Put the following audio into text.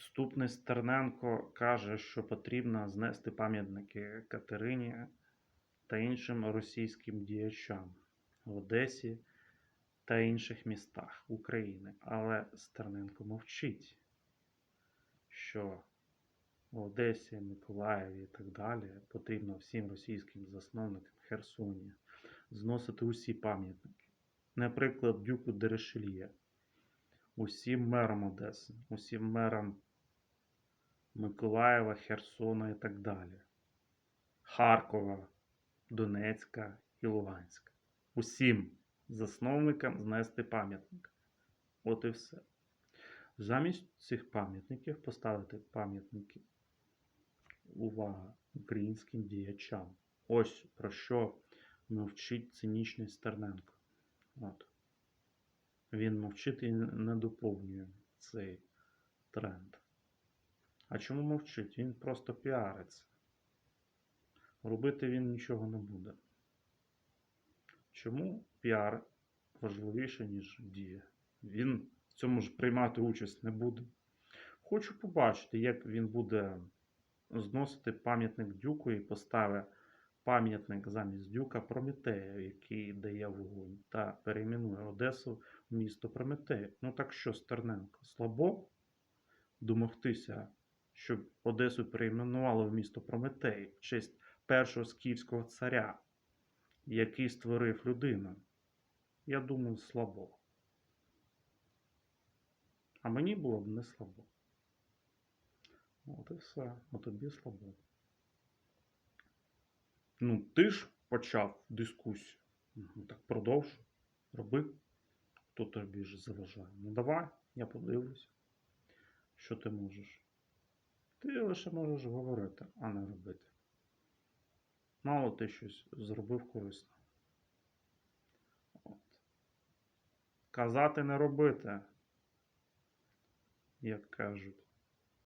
Підступний Стерненко каже, що потрібно знести пам'ятники Катерині та іншим російським діячам в Одесі та інших містах України. Але Стерненко мовчить, що в Одесі, Миколаєві і так далі потрібно всім російським засновникам Херсоні зносити усі пам'ятники. Наприклад, Дюку Дерешельє, усім мерам Одеси, усім мерам Миколаєва, Херсона і так далі. Харкова, Донецька і Луганська. Усім засновникам знести пам'ятник. От і все. Замість цих пам'ятників поставити пам'ятники. Увага українським діячам. Ось про що мовчить цинічний Стерненко. От. Він мовчить і не доповнює цей тренд. А чому мовчить? Він просто піариться. Робити він нічого не буде. Чому піар важливіше, ніж дія? Він в цьому ж приймати участь не буде. Хочу побачити, як він буде зносити пам'ятник Дюку і поставить пам'ятник замість Дюка Прометея, який дає вогонь, та перейменує Одесу в місто Прометея. Ну так що, Стерненко, слабо домогтися, щоб Одесу перейменували в місто Прометей в честь першого скіфського царя, який створив людину? Я думаю, слабо. А мені було б не слабо. От і все. А тобі слабо. Ну, ти ж почав дискусію. Ну, так продовж. Роби. Хто тобі ж заважає? Ну давай, я подивлюсь, що ти можеш. Ти лише можеш говорити, а не робити. Мало ти щось зробив корисно. От. Казати не робити, як кажуть.